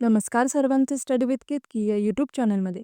नमस्कार सर्वांचे study with Ketaki या यूट्यूब चॅनलमध्ये.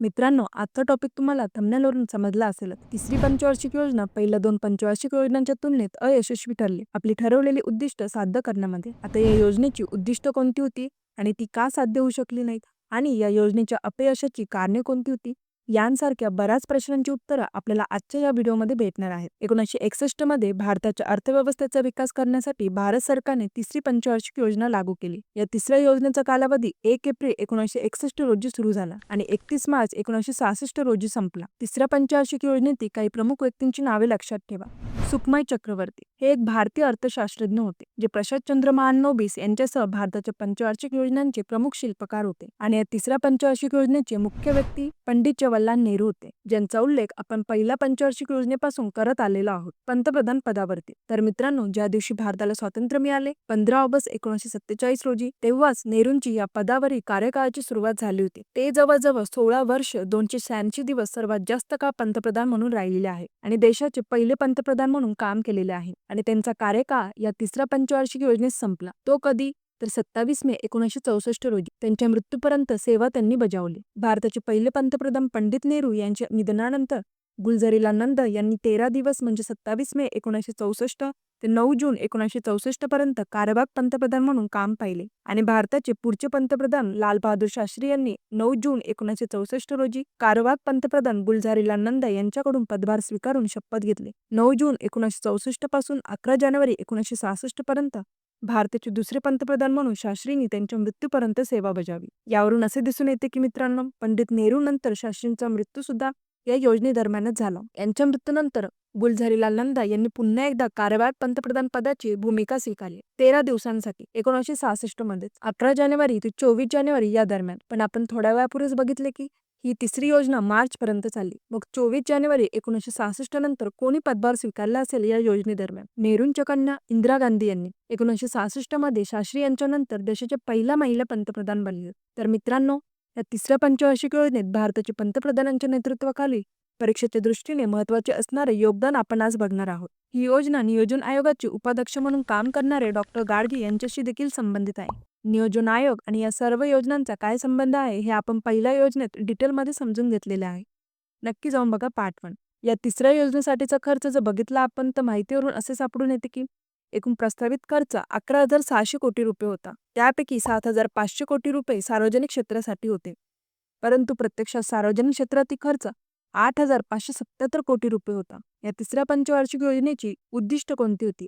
मित्रांनो आजचा टॉपिक तुम्हाला थंबनेलवरून समजला असेल तिसरी पंचवार्षिक योजना पहिल्या दोन पंचवार्षिक योजनांच्या तुलनेत अयशस्वी ठरली. आपली ठरवलेली उद्दिष्ट साध्य करण्यामध्ये. आता या योजनेची उद्दिष्ट कोणती होती आणि ती का साध्य होऊ शकली नाहीत? आणि या योजनेच्या अपयशाची कारणे कोणती होती? यांसारख्या बऱ्याच प्रश्नांची उत्तरं आपल्याला आजच्या या व्हिडिओमध्ये भेटणार आहेत. एकोणीसशे एकसष्टमध्ये भारताच्या अर्थव्यवस्थेचा विकास करण्यासाठी भारत सरकारने तिसरी पंचवार्षिक योजना लागू केली. या तिसऱ्या योजनेचा कालावधी एक एप्रिल एकोणीसशे एकसष्ट रोजी सुरू झाला आणि एकतीस मार्च एकोणीसशे सहासष्ट रोजी संपला. तिसऱ्या पंचवार्षिक योजनेतील काही प्रमुख व्यक्तींची नावे लक्षात ठेवा. सुखमय चक्रवर्ती. हे एक भारतीय अर्थशास्त्रज्ञ होते जे प्रशांत चंद्र महानोबिस यांच्यासह भारताच्या पंचवार्षिक योजनांचे प्रमुख शिल्पकार होते आणि या तिसऱ्या पंचवार्षिक योजनेचे मुख्य व्यक्ती पंडित जवाहरलाल नेहरू होते ज्यांचा उल्लेख आपण पहिल्या पंचवार्षिक योजनेपासून करत आलेलो आहोत पंतप्रधान पदावरती. तर मित्रांनो ज्या दिवशी भारताला स्वातंत्र्य मिळाले पंधरा ऑगस्ट एकोणीसशे सत्तेचाळीस रोजी तेव्हाच नेहरूंची या पदावरील कार्यकाळाची सुरुवात झाली होती. ते जवळजवळ सोळा वर्ष दोनशे शहाऐंशी दिवस सर्वात जास्त काळ पंतप्रधान म्हणून राहिलेले आहे आणि देशाचे पहिले पंतप्रधान म्हणून काम केलेले आहे आणि त्यांचा कार्यकाळ या तिसऱ्या पंचवार्षिक योजनेत संपला. तो कधी? तर सत्तावीस मे एकोणीसशे चौसष्ट रोजी. त्यांच्या मृत्यूपर्यंत सेवा त्यांनी बजावली. भारताचे पहिले पंतप्रधान पंडित नेहरू यांच्या निधनानंतर गुलझरीला नंद यांनी तेरा दिवस म्हणजे सत्तावीस मे एकोणीसशे चौसष्ट ते नऊ जून एकोणीसशे चौसष्ट पर्यंत कारभार पंतप्रधान म्हणून काम पाहिले आणि भारताचे पुढचे पंतप्रधान लालबहादूर शास्त्री यांनी नऊ जून एकोणीसशे चौसष्ट रोजी कारभार पंतप्रधान गुलझारीलाल नंदा यांच्याकडून पदभार स्वीकारून शपथ घेतले. नऊ जून एकोणीसशे चौसष्टपासून अकरा जानेवारी एकोणीसशे सहासष्ट पर्यंत भारताचे दुसरे पंतप्रधान म्हणून शास्त्रींनी त्यांच्या मृत्यूपर्यंत सेवा बजावली यावरून असे दिसून येते की मित्रांनो पंडित नेहरू नंतर शास्त्रींचा मृत्यू सुद्धा या योजनेदरम्यानच झाला. यांच्या मृत्यूनंतर गुलझारीलाल नंदा यांनी पुन्हा एकदा कार्यभार पंतप्रधान पदाची भूमिका स्वीकारली. तेरा दिवसांसाठी एकोणीसशे सहासष्टमध्ये अठरा जानेवारी ते चोवीस जानेवारी या दरम्यान. पण आपण थोड्या वेळापूर्वीच बघितले की ही तिसरी योजना मार्च पर्यंत चालली. मग चोवीस जानेवारी एकोणीसशे सहासष्ट नंतर कोणी पदभार स्वीकारला असेल या योजनेदरम्यान? नेहरूंच्या कन्या इंदिरा गांधी यांनी. एकोणीसशे सहासष्टमध्ये शास्त्री यांच्यानंतर देशाच्या पहिल्या महिला पंतप्रधान बनले. तर मित्रांनो या तिसऱ्या पंचवार्षिक योजनेत भारताच्या पंतप्रधानांच्या नेतृत्वाखाली परीक्षेच्या दृष्टीने महत्त्वाचे असणारे योगदान आपण आज बघणार आहोत. ही योजना नियोजन आयोगाचे उपाध्यक्ष म्हणून काम करणारे डॉक्टर गाडगे यांच्याशी देखील संबंधित आहे. नियोजन आयोग आणि या सर्व योजनांचा काय संबंध आहे हे आपण पहिल्या योजनेत डिटेलमध्ये समजून घेतलेले आहे. नक्की जाऊन बघा पार्ट वन. या तिसऱ्या योजनेसाठीचा खर्च जर बघितला आपण तर माहितीवरून असे सापडून येते की एकूण प्रस्तावित खर्च अकरा हजार सहाशे कोटी रुपये होता. त्यापैकी सात हजार पाचशे कोटी रुपये सार्वजनिक क्षेत्रासाठी होते. परंतु प्रत्यक्षात सार्वजनिक क्षेत्रातील खर्च आठ हजार पाचशे सत्याहत्तर कोटी रुपये होता. या तिसऱ्या पंचवार्षिक योजनेची उद्दिष्ट कोणती होती?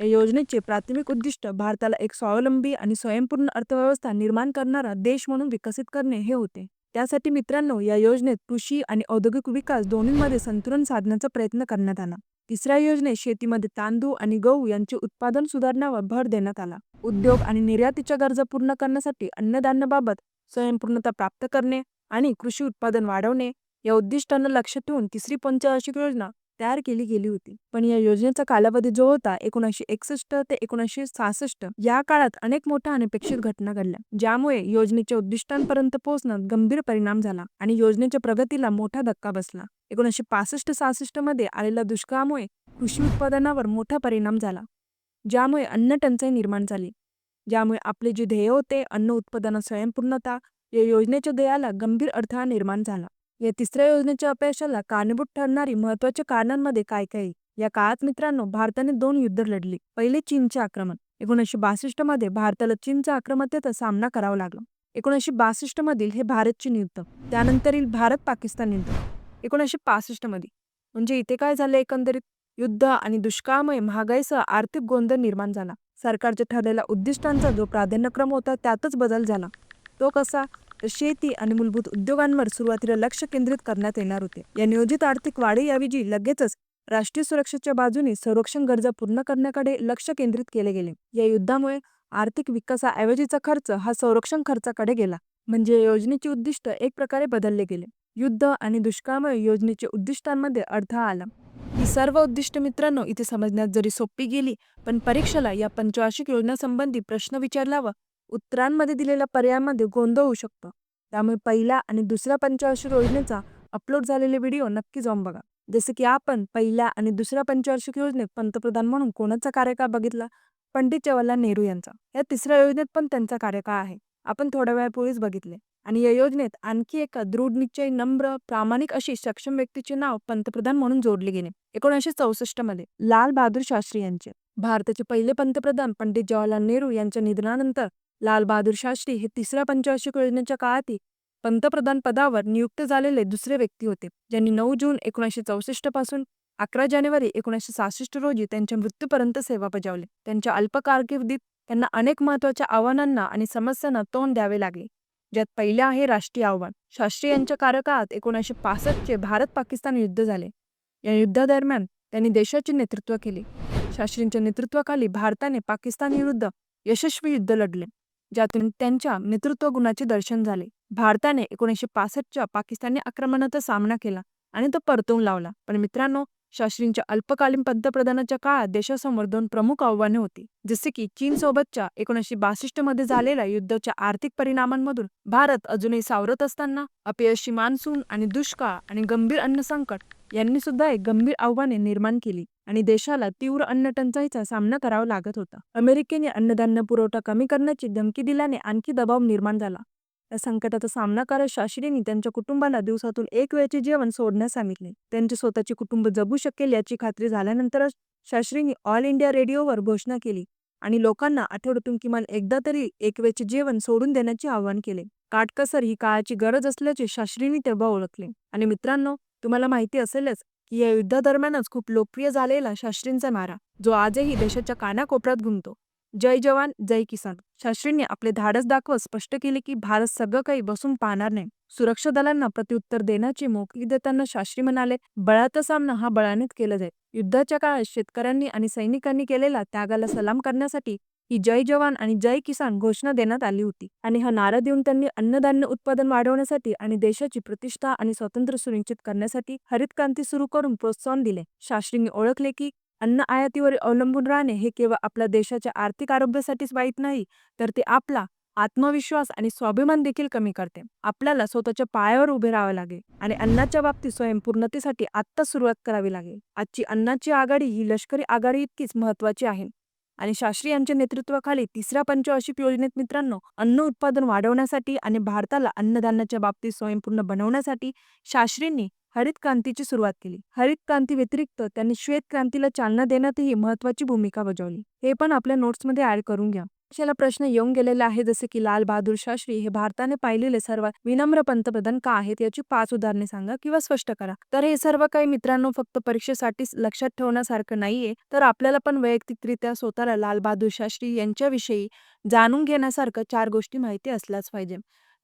या योजनेचे प्राथमिक उद्दिष्ट भारताला एक स्वावलंबी आणि स्वयंपूर्ण अर्थव्यवस्था निर्माण करणारा देश म्हणून विकसित करणे हे होते. त्यासाठी मित्रांनो या योजनेत कृषी आणि औद्योगिक विकास दोन्हीमध्ये संतुलन साधण्याचा प्रयत्न करण्यात आला. तिसऱ्या योजनेत शेतीमध्ये तांदूळ आणि गहू यांचे उत्पादन सुधारण्यावर भर देण्यात आला. उद्योग आणि निर्यातीच्या गरजा पूर्ण करण्यासाठी अन्नधान्याबाबत स्वयंपूर्णता प्राप्त करणे आणि कृषी उत्पादन वाढवणे या उद्दिष्टांना लक्ष ठेवून तिसरी पंचवार्षिक योजना तयार केली गेली होती. पण या योजनेचा कालावधी जो होता एकोणीसशे एकसष्ट ते एकोणीसशे सहासष्ट या काळात अनेक मोठ्या अनपेक्षित घटना घडल्या ज्यामुळे योजनेच्या उद्दिष्टांपर्यंत पोहोचण्यात गंभीर परिणाम झाला आणि योजनेच्या प्रगतीला मोठा धक्का बसला. एकोणीसशे पासष्ट सहासष्टमध्ये आलेल्या दुष्काळामुळे कृषी उत्पादनावर मोठा परिणाम झाला ज्यामुळे अन्न टंचाई निर्माण झाली ज्यामुळे आपले जे ध्येय होते अन्न उत्पादन स्वयंपूर्णता या योजनेच्या ध्येयाला गंभीर अडथळा निर्माण झाला. या तिसऱ्या योजनेच्या अपयशाला कारणीभूत ठरणारी महत्त्वाच्या कारणांमध्ये काय काय? या काळात मित्रांनो भारताने दोन युद्ध लढली. पहिले चीनचे आक्रमण. एकोणीसशे बासष्टमध्ये भारताला चीनच्या आक्रमतेचा सामना करावा लागला. एकोणीसशे बासष्ट मधील हे भारत चीन युद्ध. त्यानंतरील भारत पाकिस्तान युद्ध. एकोणीसशे पासष्टमध्ये म्हणजे इथे काय झालं एकंदरीत? युद्ध आणि दुष्काळामुळे महागाईसह आर्थिक गोंधळ निर्माण झाला. सरकारच्या ठरलेल्या उद्दिष्टांचा जो प्राधान्यक्रम होता त्यातच बदल झाला. तो कसा? शेती आणि मूलभूत उद्योगांवर सुरुवातीला लक्ष केंद्रित करण्यात येणार होते. या नियोजित आर्थिक वाढीऐवजी लगेचच राष्ट्रीय सुरक्षेच्या बाजूने संरक्षण गरजा पूर्ण करण्याकडे लक्ष केंद्रित केले गेले. या युद्धामुळे आर्थिक विकासाऐवजीचा खर्च हा संरक्षण खर्चाकडे गेला. म्हणजे योजनेचे उद्दिष्ट एक प्रकारे बदलले गेले. युद्ध आणि दुष्काळामुळे योजनेचे उद्दिष्टांमध्ये अडथळा आला. ही सर्व उद्दिष्ट मित्रांनो इथे समजण्यात जरी सोपी गेली पण परीक्षेला या पंचवार्षिक योजनासंबंधी प्रश्न विचारल्यावर उत्तरांमध्ये दिलेल्या पर्यायामध्ये गोंधळ होऊ शकतो. त्यामुळे पहिल्या आणि दुसऱ्या पंचवार्षिक योजनेचा अपलोड झालेले व्हिडिओ नक्की जाऊन बघा. जसे की आपण पहिल्या आणि दुसऱ्या पंचवार्षिक योजनेत पंतप्रधान म्हणून कोणाचा कार्यकाळ बघितला? पंडित जवाहरलाल नेहरू यांचा. या तिसऱ्या योजनेत पण त्यांचा कार्यकाळ आहे. आपण थोड्या वेळापूर्वीच बघितले. आणि या योजनेत आणखी एका दृढ निश्चय नम्र प्रामाणिक अशी सक्षम व्यक्तीचे नाव पंतप्रधान म्हणून जोडले गेले. एकोणीसशे चौसष्टमध्ये लाल बहादूर शास्त्री यांचे. भारताचे पहिले पंतप्रधान पंडित जवाहरलाल नेहरू यांच्या निधनानंतर लालबहादूर शास्त्री हे तिसऱ्या पंचवार्षिक योजनेच्या काळातील पंतप्रधान पदावर नियुक्त झालेले दुसरे व्यक्ती होते ज्यांनी नऊ जून एकोणीसशे चौसष्टपासून अकरा जानेवारी एकोणीसशे सहासष्ट रोजी त्यांच्या मृत्यूपर्यंत सेवा बजावली. त्यांच्या अल्प कारकिर्दीत त्यांना अनेक महत्त्वाच्या आव्हानांना आणि समस्यांना तोंड द्यावे लागले ज्यात पहिले आहे राष्ट्रीय आव्हान. शास्त्री यांच्या कार्यकाळात एकोणीसशे पासष्टचे भारत पाकिस्तान युद्ध झाले. या युद्धादरम्यान त्यांनी देशाचे नेतृत्व केले. शास्त्रींच्या नेतृत्वाखाली भारताने पाकिस्तान विरुद्ध यशस्वी युद्ध लढले. ज्यातून त्यांच्या नेतृत्व गुणाचे दर्शन झाले. भारताने एकोणीसशे पासष्टच्या पाकिस्तानी आक्रमणाचा सामना केला आणि तो परतवून लावला. पण मित्रांनो शास्त्रींच्या अल्पकालीन पंतप्रधानाच्या काळात देशासमोर दोन प्रमुख आव्हाने होती. जसे की चीन सोबतच्या एकोणीसशे बासष्टमध्ये झालेल्या युद्धाच्या आर्थिक परिणामांमधून भारत अजूनही सावरत असताना अपयशी मान्सून आणि दुष्काळ आणि गंभीर अन्न संकट यांनी सुद्धा एक गंभीर आव्हाने निर्माण केली. आणि देशाला तीव्र अन्नटंचाईचा सामना करावा लागत होता. अमेरिकेने अन्नधान्य पुरवठा कमी करण्याची धमकी दिल्याने आणखी दबाव निर्माण झाला. या संकटाचा सामना करत शास्त्रींनी त्यांच्या कुटुंबाला दिवसातून एक वेळचे जेवण सोडण्यास सांगितले. त्यांचे स्वतःचे कुटुंब जगू शकेल याची खात्री झाल्यानंतरच शास्त्रींनी ऑल इंडिया रेडिओवर घोषणा केली आणि लोकांना आठवड्यातून किमान एकदा तरी एक वेळचे जेवण सोडून देण्याचे आवाहन केले. काटकसर ही काळाची गरज असल्याचे शास्त्रींनी तेव्हा ओळखले. आणि मित्रांनो तुम्हाला माहिती असेलच की या युद्धादरम्यानच खूप लोकप्रिय झालेला शास्त्रींचा नारा जो आजही देशाच्या कानाकोपऱ्यात घुमतो जय जवान जय किसान. शास्त्रींनी आपले धाडस दाखवत स्पष्ट केले की भारत सगळं काही बसून पाहणार नाही. सुरक्षा दलांना प्रत्युत्तर देण्याची मोकळी देताना शास्त्री म्हणाले बळाचा सामना हा बळानेच केला जाईल. युद्धाच्या काळात शेतकऱ्यांनी आणि सैनिकांनी केलेला त्यागाला सलाम करण्यासाठी ही जय जवान आणि जय किसान घोषणा देण्यात आली होती. आणि हा नारा देऊन त्यांनी अन्नधान्य उत्पादन वाढवण्यासाठी आणि देशाची प्रतिष्ठा आणि स्वातंत्र्य सुनिश्चित करण्यासाठी हरित क्रांती सुरू करून प्रोत्साहन दिले. शास्त्रींनी ओळखले की अन्न आयातीवर अवलंबून राहणे हे केवळ आपल्या देशाच्या आर्थिक आरोग्यासाठीच वाईट नाही तर ते आपला आत्मविश्वास आणि स्वाभिमान देखील कमी करते. आपल्याला स्वतःच्या पायावर उभे राहावे लागेल आणि अन्नाच्या बाबतीत स्वयंपूर्णतेसाठी आत्ता सुरुवात करावी लागेल आजची अन्नाची आघाडी ही लष्करी आघाडी इतकीच महत्वाची आहे. आणि शास्त्री यांच्या नेतृत्वाखाली तिसऱ्या पंचवार्षिक योजनेत मित्रांनो अन्न उत्पादन वाढवण्यासाठी आणि भारताला अन्नधान्याच्या बाबतीत स्वयंपूर्ण बनवण्यासाठी शास्त्रींनी हरित क्रांतीची सुरुवात केली. हरित क्रांती व्यतिरिक्त त्यांनी श्वेत क्रांतीला चालना देण्यातही महत्वाची भूमिका बजावली. हे पण आपल्या नोट्समध्ये ऍड करून घ्या. अशाला प्रश्न येऊन गेलेला आहे जसे की लाल बहादूर शास्त्री हे भारताने पाहिलेले सर्वात विनम्र पंतप्रधान का आहेत याची पाच उदाहरणे सांगा किंवा स्पष्ट करा. तर हे सर्व काही मित्रांनो फक्त परीक्षेसाठीच लक्षात ठेवण्यासारखं नाहीये. तर आपल्याला पण वैयक्तिकरित्या स्वतःला लाल बहादूर शास्त्री यांच्याविषयी जाणून घेण्यासारखं चार गोष्टी माहिती असल्याच पाहिजे.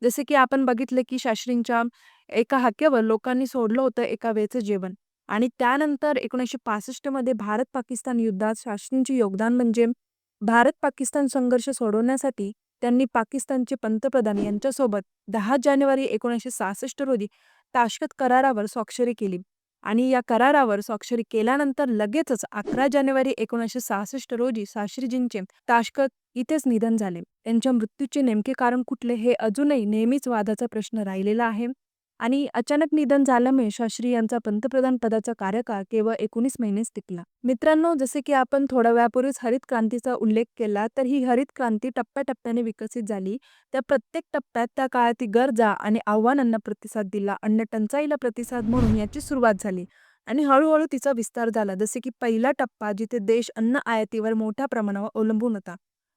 जसे की आपण बघितले की शास्त्रींच्या एका हाक्यावर लोकांनी सोडलं होतं एका वेळचं जेवण. आणि त्यानंतर एकोणीसशे पासष्टमध्ये भारत पाकिस्तान युद्धात शास्त्रींचे योगदान म्हणजे भारत पाकिस्तान संघर्ष सोडवण्यासाठी त्यांनी पाकिस्तानचे पंतप्रधान यांच्यासोबत दहा जानेवारी एकोणीसशे सहासष्ट रोजी ताशकत करारावर स्वाक्षरी केली. आणि या करारावर स्वाक्षरी केल्यानंतर लगेचच अकरा जानेवारी एकोणीसशे सहासष्ट रोजी शास्त्रीजींचे ताशकत इथेच निधन झाले. त्यांच्या मृत्यूचे नेमके कारण कुठले हे अजूनही नेहमीच वादाचा प्रश्न राहिलेला आहे. आणि अचानक निधन झाल्यामुळे शास्त्री यांचा पंतप्रधान पदाचा कार्यकाळ केवळ एकोणीस महिनेच टिकला. मित्रांनो जसे की आपण थोड्या वेळापूर्वीच हरित क्रांतीचा उल्लेख केला तर ही हरित क्रांती टप्प्याटप्प्याने विकसित झाली. त्या प्रत्येक टप्प्यात त्या काळातील गरजा आणि आव्हानांना प्रतिसाद दिला अन्न टंचाईला प्रतिसाद म्हणून याची सुरुवात झाली. आणि हळूहळू तिचा विस्तार झाला जसे की पहिला टप्पा जिथे देश अन्न आयातीवर मोठ्या प्रमाणावर अवलंबून होता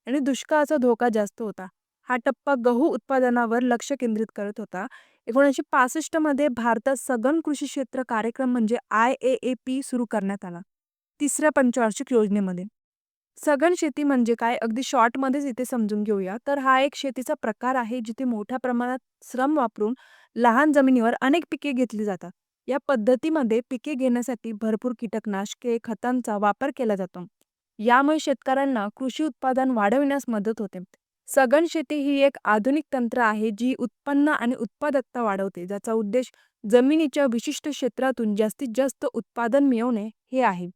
आणि दुष्काळाचा धोका जास्त होता. हा टप्पा गहू उत्पादनावर लक्ष केंद्रित करत होता. एकोणीसशे पासष्टमध्ये भारतात सघन कृषी क्षेत्र कार्यक्रम म्हणजे आय ए ए पी सुरू करण्यात आला. तिसऱ्या पंचवार्षिक योजनेमध्ये. सघन शेती म्हणजे काय? अगदी शॉर्टमध्येच इथे समजून घेऊया. तर हा एक शेतीचा प्रकार आहे जिथे मोठ्या प्रमाणात श्रम वापरून लहान जमिनीवर अनेक पिके घेतली जातात. या पद्धतीमध्ये पिके घेण्यासाठी भरपूर कीटकनाशके खतांचा वापर केला जातो. यामुळे शेतकऱ्यांना कृषी उत्पादन वाढविण्यास मदत होते. सघन शेती ही एक आधुनिक तंत्र आहे जी उत्पन्न आणि उत्पादकता वाढवते ज्याचा उद्देश जमिनीच्या विशिष्ट क्षेत्रातून जास्तीत जास्त उत्पादन मिळवणे हे आहे.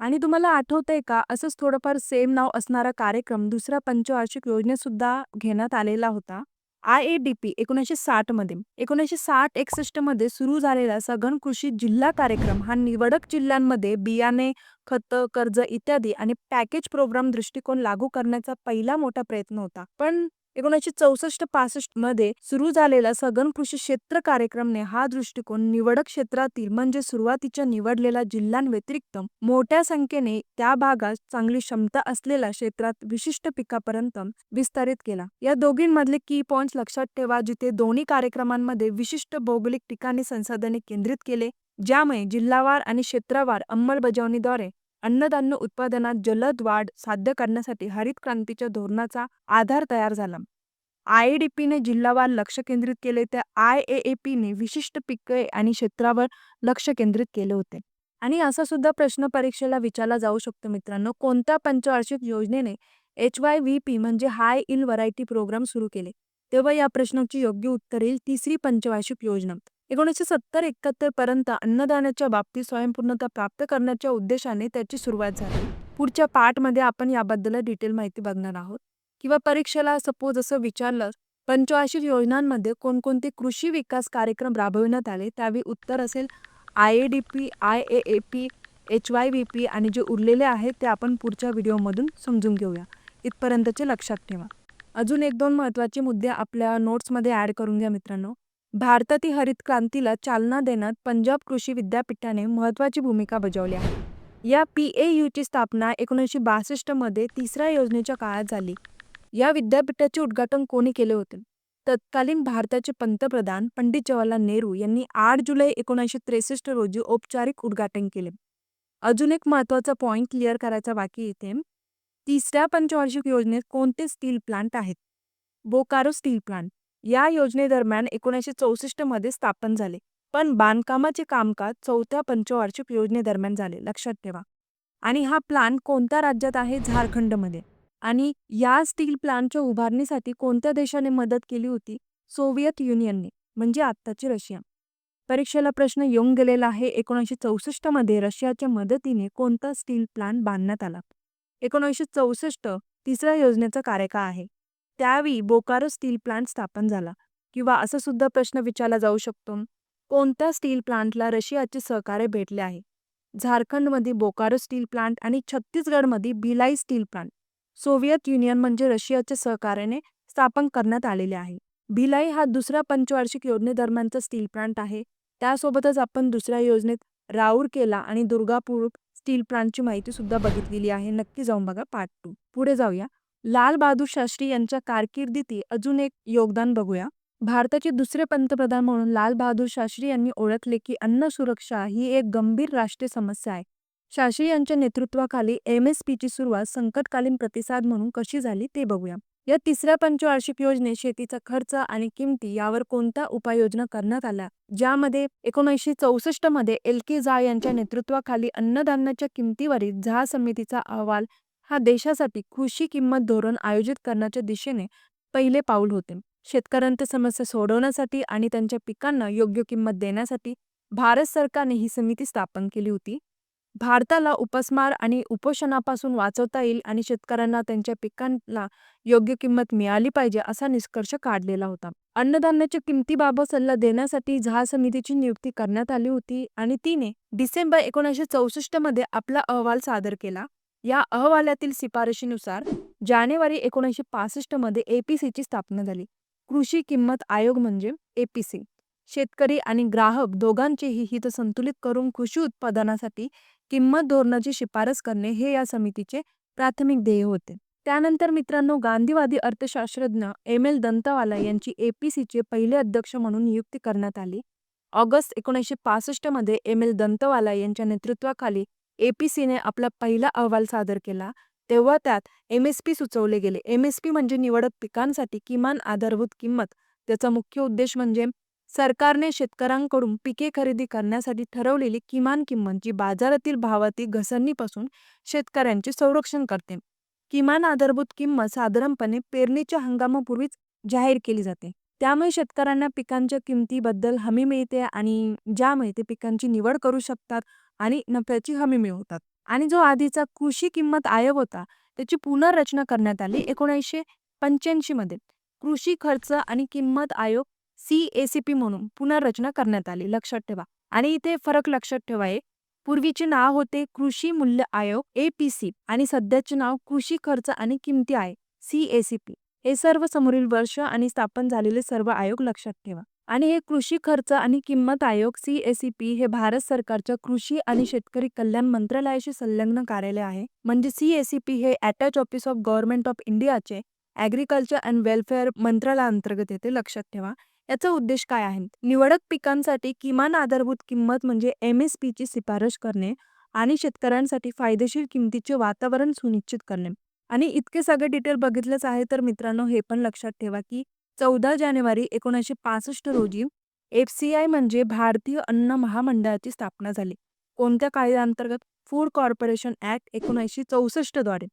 आणि तुम्हाला आठवतंय का असंच थोडंफार सेम नाव असणारा कार्यक्रम दुसरा पंचवार्षिक योजनेसुद्धा घेण्यात आलेला होता? आय ए डी पी एकोणीसशे साठमध्ये एकोणीसशे साठ एकसष्टमध्ये सुरू झालेला सघन कृषी जिल्हा कार्यक्रम हा निवडक जिल्ह्यांमध्ये बियाणे खत कर्ज इत्यादी आणि पॅकेज प्रोग्राम दृष्टिकोन लागू करण्याचा पहिला मोठा प्रयत्न होता. पण एकोणीसशे चौसष्ट पासष्टमध्ये सुरू झालेला सघन कृषी क्षेत्र कार्यक्रमने हा दृष्टिकोन निवडक क्षेत्रातील म्हणजे सुरुवातीच्या निवडलेल्या जिल्ह्यांव्यतिरिक्त मोठ्या संख्येने त्या भागात चांगली क्षमता असलेल्या क्षेत्रात विशिष्ट पिकापर्यंत विस्तारित केला. या दोघींमधले की पॉइंट्स लक्षात ठेवा जिथे दोन्ही कार्यक्रमांमध्ये विशिष्ट भौगोलिक ठिकाणी संसाधने केंद्रित केले ज्यामुळे जिल्हावार आणि क्षेत्रवार अंमलबजावणीद्वारे अन्नधान्य उत्पादनात जलद वाढ साध्य करण्यासाठी हरित क्रांतीच्या धोरणाचा आधार तयार झाला. आय डी पीने जिल्हावार लक्ष केंद्रित केले तर आय ए ए पीने विशिष्ट पिके आणि क्षेत्रावर लक्ष केंद्रित केले होते. आणि असा सुद्धा प्रश्न परीक्षेला विचारला जाऊ शकतो मित्रांनो कोणत्या पंचवार्षिक योजनेने एच वाय व्ही पी म्हणजे हाय इल व्हरायटी प्रोग्राम सुरू केले? तेव्हा या प्रश्नाची योग्य उत्तर येईल तिसरी पंचवार्षिक योजना. एकोणीसशे सत्तर एकाहत्तर पर्यंत अन्नदानाच्या बाबतीत स्वयंपूर्णता प्राप्त करण्याच्या उद्देशाने त्याची सुरुवात झाली. पुढच्या पार्टमध्ये आपण याबद्दल डिटेल माहिती बघणार आहोत. किंवा परीक्षेला सपोज असं विचारलं पंचवार्षिक योजनांमध्ये कोणकोणते कृषी विकास कार्यक्रम राबविण्यात आले? त्यावेळी उत्तर असेल I A D P I A A P H Y V P आणि जे उरलेले आहेत ते आपण पुढच्या व्हिडिओमधून समजून घेऊया. इथपर्यंतचे लक्षात ठेवा. अजून एक दोन महत्त्वाचे मुद्दे आपल्या नोट्समध्ये ॲड करून घ्या मित्रांनो. भारतातील हरित क्रांतीला चालना देण्यात पंजाब कृषी विद्यापीठाने महत्त्वाची भूमिका बजावली आहे. या पी ए यूची स्थापना एकोणीसशे बासष्टमध्ये तिसऱ्या योजनेच्या काळात झाली. या विद्यापीठाचे उद्घाटन कोणी केले होते? तत्कालीन भारताचे पंतप्रधान पंडित जवाहरलाल नेहरू यांनी आठ जुलै एकोणीसशे त्रेसष्ट रोजी औपचारिक उद्घाटन केले. अजून एक महत्त्वाचा पॉईंट क्लिअर करायचा बाकी येते तिसऱ्या पंचवार्षिक योजनेत कोणते स्टील प्लांट आहेत? बोकारो स्टील प्लांट या योजनेदरम्यान एकोणीसशे चौसष्टमध्ये स्थापन झाले. पण बांधकामाचे कामकाज चौथ्या पंचवार्षिक योजनेदरम्यान झाले. लक्षात ठेवा. आणि हा प्लांट कोणत्या राज्यात आहे? झारखंडमध्ये. आणि या स्टील प्लांटच्या उभारणीसाठी कोणत्या देशाने मदत केली होती? सोव्हिएत युनियनने म्हणजे आत्ताची रशिया. परीक्षेला प्रश्न येऊन गेलेला आहे. एकोणीसशे चौसष्टमध्ये रशियाच्या मदतीने कोणता स्टील प्लांट बांधण्यात आला? एकोणीसशे चौसष्ट तिसऱ्या योजनेचा कार्यकाळ आहे. त्यावेळी बोकारो स्टील प्लांट स्थापन झाला. किंवा असा सुद्धा प्रश्न विचारला जाऊ शकतो कोणत्या स्टील प्लांटला रशियाचे सहकार्य भेटले आहे? झारखंडमध्ये बोकारो स्टील प्लांट आणि छत्तीसगडमध्ये Bhilai steel plant Soviet Union म्हणजे रशियाच्या सहकार्याने स्थापन करण्यात आलेले आहे. भिलाई हा दुसऱ्या पंचवार्षिक योजनेदरम्यानचा स्टील प्लांट आहे. त्यासोबतच आपण दुसऱ्या योजनेत राऊरकेला आणि दुर्गापूर स्टील प्लांटची माहिती सुद्धा बघितलेली आहे. नक्की जाऊन बघा पार्ट टू. पुढे जाऊया. लाल बहादूर शास्त्री यांच्या कारकिर्दीत अजून एक योगदान बघूया. भारताचे दुसरे पंतप्रधान म्हणून लाल बहादूर शास्त्री यांनी ओळखले की अन्न सुरक्षा ही एक गंभीर राष्ट्रीय समस्या आहे. शास्त्री यांच्या नेतृत्वाखाली एम एस पीची सुरुवात संकटकालीन प्रतिसाद म्हणून कशी झाली ते बघूया. या तिसऱ्या पंचवार्षिक योजनेत शेतीचा खर्च आणि किमती यावर कोणत्या उपाययोजना करण्यात आल्या? ज्यामध्ये एकोणीसशे चौसष्टमध्ये एल के झा यांच्या नेतृत्वाखाली अन्नधान्याच्या किमतीवरील झा समितीचा अहवाल हा देशासाठी कृषी किंमत धोरण आयोजित करण्याच्या दिशेने पहिले पाऊल होते. शेतकऱ्यांच्या समस्या सोडवण्यासाठी आणि त्यांच्या पिकांना योग्य किंमत देण्यासाठी भारत सरकारने ही समिती स्थापन केली होती. भारताला उपस्मार आणि उपोषणापासून वाचवता येईल आणि शेतकऱ्यांना त्यांच्या पिकांना योग्य किंमत मिळाली पाहिजे असा निष्कर्ष काढलेला होता. अन्नधान्याच्या किमतीबाबत सल्ला देण्यासाठी झा समितीची नियुक्ती करण्यात आली होती आणि तिने डिसेंबर एकोणीसशे चौसष्टमध्ये आपला अहवाल सादर केला. या अहवालातील शिफारशीनुसार जानेवारी एकोणीसशे पासष्टमध्ये एपीसीची स्थापना झाली. कृषी किंमत आयोग म्हणजे एपीसी शेतकरी आणि ग्राहक दोघांचेही हित संतुलित करून कृषी उत्पादनासाठी किंमत धोरणाची शिफारस करणे हे या समितीचे प्राथमिक ध्येय होते. त्यानंतर मित्रांनो गांधीवादी अर्थशास्त्रज्ञ एम एल दंतवाला यांची एपीसीचे पहिले अध्यक्ष म्हणून नियुक्ती करण्यात आली. ऑगस्ट एकोणीसशे पासष्टमध्ये एम एल दंतवाला यांच्या नेतृत्वाखाली एपीसीने आपला पहिला अहवाल सादर केला तेव्हा त्यात एम एस पी सुचवले गेले. एम एस पी म्हणजे निवडक पिकांसाठी किमान आधारभूत किंमत. त्याचा मुख्य उद्देश म्हणजे सरकारने शेतकऱ्यांकडून पिके खरेदी करण्यासाठी ठरवलेली किमान किंमत जी बाजारातील भावातील घसरणीपासून शेतकऱ्यांचे संरक्षण करते. किमान आधारभूत किंमत साधारणपणे पेरणीच्या हंगामापूर्वीच जाहीर केली जाते. त्यामुळे शेतकऱ्यांना पिकांच्या किमतीबद्दल हमी मिळते आणि ज्यामुळे ते पिकांची निवड करू शकतात आणि नफ्याची हमी मिळवतात. आणि जो आधीचा कृषी किंमत आयोग होता त्याची पुनर्रचना करण्यात आली एकोणीसशे पंच्याऐंशी मध्ये. कृषी खर्च आणि किंमत आयोग सी ए सी पी म्हणून पुनर्रचना करण्यात आली लक्षात ठेवा. आणि इथे फरक लक्षात ठेवा आहे पूर्वीचे नाव होते कृषी मूल्य आयोग ए पी सी आणि सध्याचे नाव कृषी खर्च आणि किमती आहे सी ए सी पी हे सर्व समोरील वर्ष आणि स्थापन झालेले सर्व आयोग लक्षात ठेवा. आणि हे कृषी खर्च आणि किंमत आयोग सी एस पी हे भारत सरकारच्या कृषी आणि शेतकरी कल्याण मंत्रालयाशी संलग्न कार्यालय आहे. म्हणजे सी एस पी हे attach office of government of इंडियाचे ॲग्रिकल्चर अँड वेलफेअर मंत्रालयाअंतर्गत येते. लक्षात ठेवा. याचा उद्देश काय आहे? निवडक पिकांसाठी किमान आधारभूत किंमत म्हणजे एम एस पीची शिफारस करणे आणि शेतकऱ्यांसाठी फायदेशीर किमतीचे वातावरण सुनिश्चित करणे. आणि इतके सगळे डिटेल बघितलेच आहे तर मित्रांनो हे पण लक्षात ठेवा की चौदा जानेवारी एकोणीसशे पासष्ट रोजी एफ सी आय म्हणजे भारतीय अन्न महामंडळाची स्थापना झाली. कोणत्या कायद्याअंतर्गत फूड कॉर्पोरेशन ॲक्ट एकोणीसशे चौसष्टद्वारे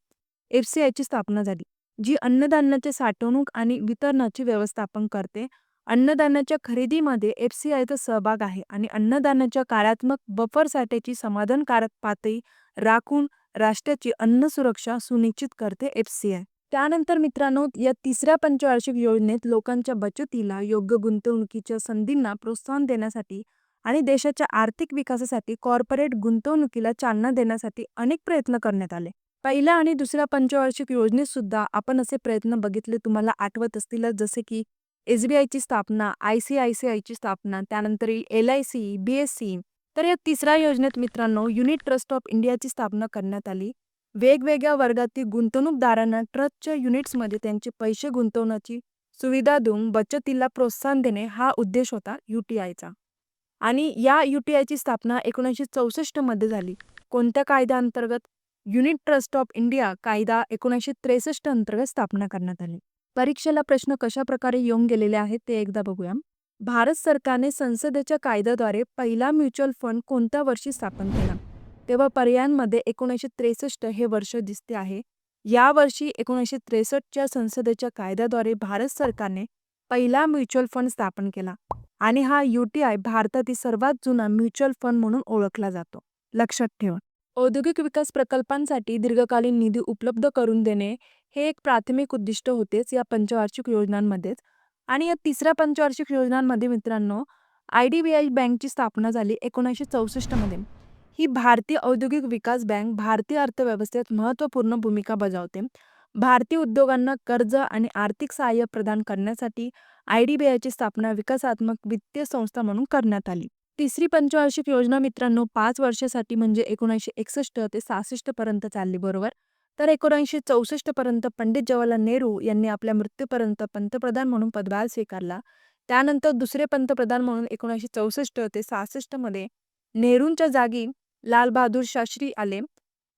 एफ सी आयची स्थापना झाली जी अन्नधान्याचे साठवणूक आणि वितरणाचे व्यवस्थापन करते. अन्नधान्याच्या खरेदीमध्ये एफ सी आयचा सहभाग आहे आणि अन्नधान्याच्या कार्यात्मक बफर साठ्याची समाधानकारक पातळी राखून राष्ट्राची अन्न सुरक्षा सुनिश्चित करते एफ सी आय. त्यानंतर मित्रांनो या तिसऱ्या पंचवार्षिक योजनेत लोकांच्या बचतीला योग्य गुंतवणुकीच्या संधींना प्रोत्साहन देण्यासाठी आणि देशाच्या आर्थिक विकासासाठी कॉर्पोरेट गुंतवणुकीला चालना देण्यासाठी अनेक प्रयत्न करण्यात आले. पहिल्या आणि दुसऱ्या पंचवार्षिक योजनेत सुद्धा आपण असे प्रयत्न बघितले तुम्हाला आठवत असतीलच जसे की एस बी आयची स्थापना आय सी आय सी आयची स्थापना त्यानंतर L I C B S C. तर या तिसऱ्या योजनेत मित्रांनो युनिट ट्रस्ट ऑफ इंडियाची स्थापना करण्यात आली. वेगवेगळ्या वर्गातील गुंतवणूकदारांना ट्रस्टच्या युनिट्समध्ये त्यांचे पैसे गुंतवण्याची सुविधा देऊन बचतीला प्रोत्साहन देणे हा उद्देश होता यू टी आयचा. आणि या यू टी आयची स्थापना एकोणीसशे चौसष्टमध्ये झाली. कोणत्या कायद्याअंतर्गत? युनिट ट्रस्ट ऑफ इंडिया कायदा एकोणीसशे त्रेसष्ट अंतर्गत स्थापना करण्यात आली. परीक्षेला प्रश्न कशा प्रकारे येऊन गेलेले आहेत ते एकदा बघूया भारत सरकारने संसदेच्या कायद्याद्वारे पहिला म्युच्युअल फंड कोणत्या वर्षी स्थापन केला? तेव्हा पर्यायांमध्ये एकोणीसशे त्रेसष्ट हे वर्ष दिसते आहे. या वर्षी एकोणीसशे त्रेसष्टच्या संसदेच्या कायद्याद्वारे भारत सरकारने पहिला म्युच्युअल फंड स्थापन केला आणि हा यू टी आय भारतातील सर्वात जुना म्युच्युअल फंड म्हणून ओळखला जातो. लक्षात ठेवा. औद्योगिक विकास प्रकल्पांसाठी दीर्घकालीन निधी उपलब्ध करून देणे हे एक प्राथमिक उद्दिष्ट होतेच या पंचवार्षिक योजनांमध्येच. आणि या तिसऱ्या पंचवार्षिक योजनांमध्ये मित्रांनो आय डी बी आय बँकची स्थापना झाली एकोणीसशे चौसष्टमध्ये ही भारतीय औद्योगिक विकास बँक भारतीय अर्थव्यवस्थेत महत्त्वपूर्ण भूमिका बजावते. भारतीय उद्योगांना कर्ज आणि आर्थिक सहाय्य प्रदान करण्यासाठी आय डी बी आयची स्थापना विकासात्मक वित्तीय संस्था म्हणून करण्यात आली. तिसरी पंचवार्षिक योजना मित्रांनो पाच वर्षासाठी म्हणजे एकोणीसशे एकसष्ट ते सहासष्ट पर्यंत चालली बरोबर. तर एकोणीसशे चौसष्ट पर्यंत पंडित जवाहरलाल नेहरू यांनी आपल्या मृत्यूपर्यंत पंतप्रधान म्हणून पदभार स्वीकारला. त्यानंतर दुसरे पंतप्रधान म्हणून एकोणीसशे चौसष्ट ते सहासष्टमध्ये नेहरूंच्या जागी लालबहादूर शास्त्री आले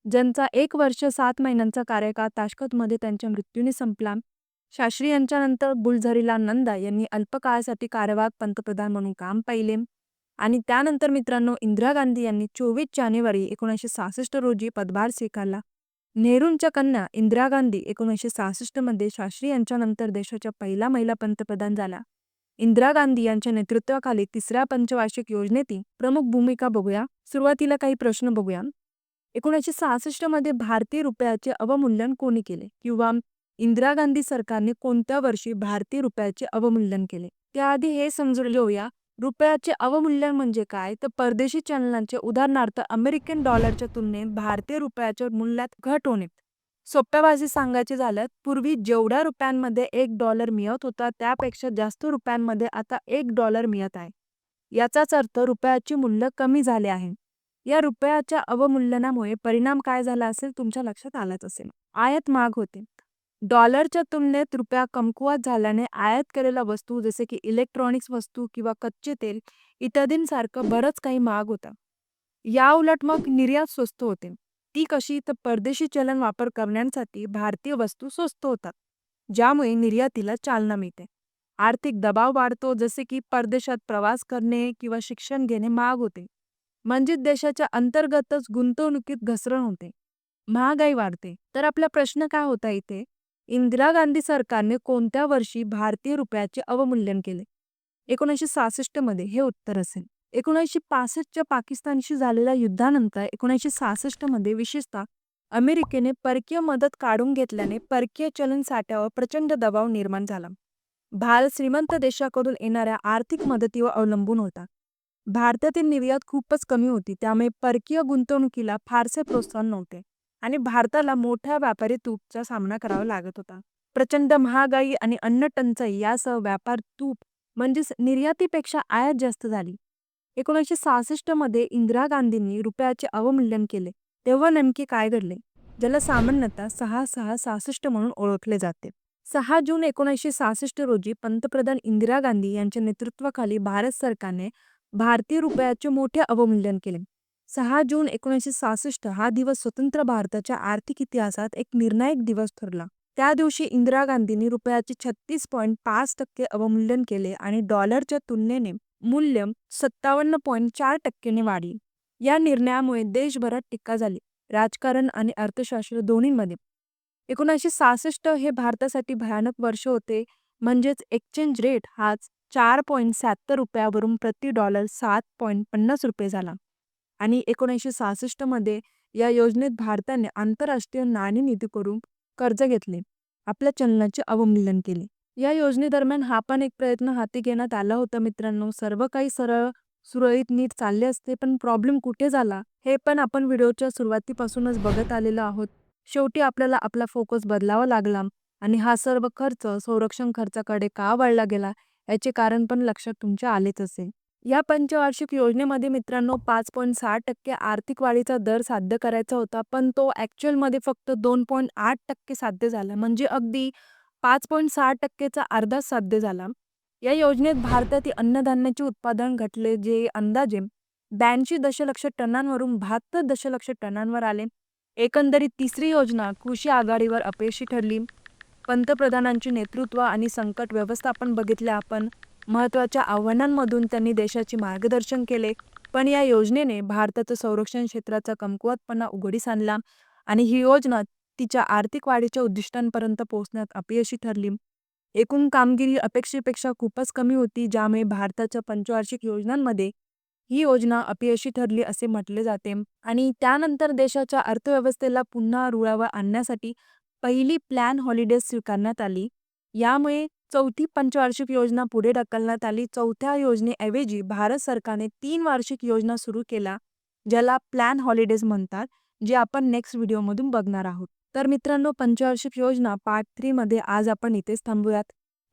ज्यांचा एक वर्ष सात महिन्यांचा कार्यकाळ ताशकतमध्ये त्यांच्या मृत्यूने संपला. शास्त्री यांच्यानंतर बुलझरीला नंदा यांनी अल्पकाळासाठी कार्यवाहक पंतप्रधान म्हणून काम पाहिले आणि त्यानंतर मित्रांनो इंदिरा गांधी यांनी चोवीस जानेवारी एकोणीसशे सहासष्ट रोजी पदभार स्वीकारला. नेहरूंच्या कन्या इंदिरा गांधी एकोणीसशे सहासष्टमध्ये शास्त्री यांच्यानंतर देशाच्या पहिला महिला पंतप्रधान झाला. इंदिरा गांधी यांच्या नेतृत्वाखाली तिसऱ्या पंचवार्षिक योजनेतील प्रमुख भूमिका बघूया. सुरुवातीला काही प्रश्न बघूया. एकोणीसशे सहासष्टमध्ये भारतीय रुपयाचे अवमूल्यन कोणी केले? किंवा इंदिरा गांधी सरकारने कोणत्या वर्षी भारतीय रुपयाचे अवमूल्यन केले? त्याआधी हे समजून घेऊया. रुपयाचे अवमूल्यन म्हणजे काय? तर परदेशी चलनांचे उदाहरणार्थ अमेरिकन डॉलरच्या तुलनेत भारतीय रुपयाच्या मूल्यात घट होणे. सोप्या भाषेत सांगायचे झाल्यास पूर्वी जेवढ्या रुपयांमध्ये एक डॉलर मिळत होता त्यापेक्षा जास्त रुपयांमध्ये आता एक डॉलर मिळत आहे. याचाच अर्थ रुपयाचे मूल्य कमी झाले आहे. या रुपयाच्या अवमूल्यनामुळे परिणाम काय झाला असेल तुमच्या लक्षात आलाच असेल. आयात महाग होते. डॉलरच्या तुलनेत रुपया कमकुवत झाल्याने आयात केलेल्या वस्तू जसे की इलेक्ट्रॉनिक्स वस्तू किंवा कच्चे तेल इत्यादींसारखं बरंच काही महाग होतं. या उलट मग निर्यात स्वस्त होते. ती कशी तर परदेशी चलन वापर करण्यासाठी भारतीय वस्तू स्वस्त होतात ज्यामुळे निर्यातीला चालना मिळते. आर्थिक दबाव वाढतो जसे की परदेशात प्रवास करणे किंवा शिक्षण घेणे महाग होते. म्हणजे देशाच्या अंतर्गतच गुंतवणुकीत घसरण होते. महागाई वाढते. तर आपला प्रश्न काय होता इथे? इंदिरा गांधी सरकारने कोणत्या वर्षी भारतीय रुपयाचे अवमूल्यन केले? एकोणीसशे सहासष्टमध्ये हे उत्तर असेल. एकोणीसशे पासष्टच्या पाकिस्तानशी झालेल्या युद्धानंतर एकोणीसशे सहासष्टमध्ये विशेषतः अमेरिकेने परकीय मदत काढून घेतल्याने परकीय चलन साठ्यावर प्रचंड दबाव निर्माण झाला. भारत श्रीमंत देशाकडून येणाऱ्या आर्थिक मदतीवर अवलंबून होता. भारतातील निर्यात खूपच कमी होती त्यामुळे परकीय गुंतवणुकीला फारसे प्रोत्साहन नव्हते आणि भारताला मोठ्या व्यापारी तूपचा सामना करावा लागत होता. प्रचंड महागाई आणि अन्न टंचाई यासह व्यापार तूप म्हणजेच निर्यातीपेक्षा आयात जास्त झाली. एकोणीसशे सहासष्टमध्ये इंदिरा गांधींनी रुपयाचे अवमूल्यन केले. तेव्हा नेमके काय घडले? ज्याला सामान्यतः सहा सहा सहासष्ट म्हणून ओळखले जाते. सहा जून एकोणीसशे सहासष्ट रोजी पंतप्रधान इंदिरा गांधी यांच्या नेतृत्वाखाली भारत सरकारने भारतीय रुपयाचे मोठे अवमूल्यन केले. सहा जून एकोणीसशे सहासष्ट हा दिवस स्वतंत्र भारताच्या आर्थिक इतिहासात एक निर्णायक दिवस ठरला. त्या दिवशी इंदिरा गांधींनी रुपयाचे छत्तीस पॉईंट पाच टक्के अवमूल्यन केले आणि डॉलरच्या तुलनेने मूल्य सत्तावन्न पॉईंट चार टक्क्याने वाढली या निर्णयामुळे देशभरात टीका झाली, राजकारण आणि अर्थशास्त्र दोन्हींमध्ये. एकोणीसशे सहासष्ट हे भारतासाठी भयानक वर्ष होते. म्हणजेच एक्सचेंज रेट हाच चार पॉईंट शहात्तर रुपयावरून प्रति डॉलर सात पॉईंट पन्नास रुपये झाला. आणि एकोणीसशे सहासष्टमध्ये या योजनेत भारताने आंतरराष्ट्रीय नाणेनिधीकडून कर्ज घेतले. आपल्या चलनाचे अवमूल्यन केले. या योजनेदरम्यान हा पण एक प्रयत्न हाती घेण्यात आला होता मित्रांनो. सर्व काही सरळ सुरळीत नीट चालले असते पण प्रॉब्लेम कुठे झाला हे पण आपण व्हिडिओच्या सुरुवातीपासूनच बघत आलेलो आहोत. शेवटी आपल्याला आपला फोकस बदलावा लागला आणि हा सर्व खर्च संरक्षण खर्चाकडे का वळला गेला याचे कारण पण लक्षात तुमच्या आलेच असेल. या पंचवार्षिक योजनेमध्ये मित्रांनो पाच पॉईंट सहा टक्के आर्थिक वाढीचा दर साध्य करायचा होता पण तो ॲक्च्युअलमध्ये फक्त दोन पॉईंट आठ टक्के साध्य झाला म्हणजे अगदी पाच पॉईंट सहा टक्केचा अर्धा साध्य झाला. या योजनेत भारतातील अन्नधान्याचे उत्पादन घटले जे अंदाजे ब्याऐंशी दशलक्ष टनांवरून बहात्तर दशलक्ष टनांवर आले. एकंदरीत तिसरी योजना कृषी आघाडीवर अपयशी ठरली. पंतप्रधानांचे नेतृत्व आणि संकट व्यवस्थापन बघितले आपण. महत्त्वाच्या आव्हानांमधून त्यांनी देशाचे मार्गदर्शन केले. पण या योजनेने भारताचं संरक्षण क्षेत्राचा कमकुवतपणा उघडीस आणला आणि ही योजना तिच्या आर्थिक वाढीच्या उद्दिष्टांपर्यंत पोहोचण्यात अपयशी ठरली. एकूण कामगिरी अपेक्षेपेक्षा खूपच कमी होती ज्यामुळे भारताच्या पंचवार्षिक योजनांमध्ये ही योजना अपयशी ठरली असे म्हटले जाते. आणि त्यानंतर देशाच्या अर्थव्यवस्थेला पुन्हा रुळावर आणण्यासाठी पहिली प्लॅन हॉलिडेज स्वीकारण्यात आली. यामुळे चौथी पंचवार्षिक योजना पुढे ढकलण्यात आली. चौथ्या योजनेऐवजी भारत सरकारने तीन वार्षिक योजना सुरू केला ज्याला प्लॅन हॉलिडेज म्हणतात, जे आपण नेक्स्ट व्हिडिओमधून बघणार आहोत. तर मित्रांनो पंचवार्षिक योजना पार्ट थ्रीमध्ये आज आपण इथेच थांबूयात.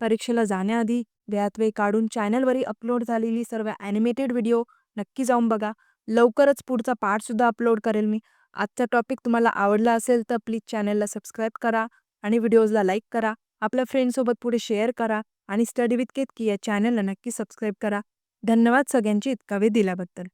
परीक्षेला जाण्याआधी वेळात वेळ काढून चॅनलवरही अपलोड झालेली सर्व ॲनिमेटेड व्हिडिओ नक्की जाऊन बघा. लवकरच पुढचा पार्टसुद्धा अपलोड करेल मी. आजचा टॉपिक तुम्हाला आवडला असेल तर प्लीज चॅनलला सबस्क्राईब करा आणि व्हिडिओजला लाईक करा. आपल्या फ्रेंडसोबत पुढे शेअर करा आणि स्टडी विथ केतकी या चॅनलला नक्की सबस्क्राईब करा. धन्यवाद सगळ्यांची इतका वेळ दिल्याबद्दल.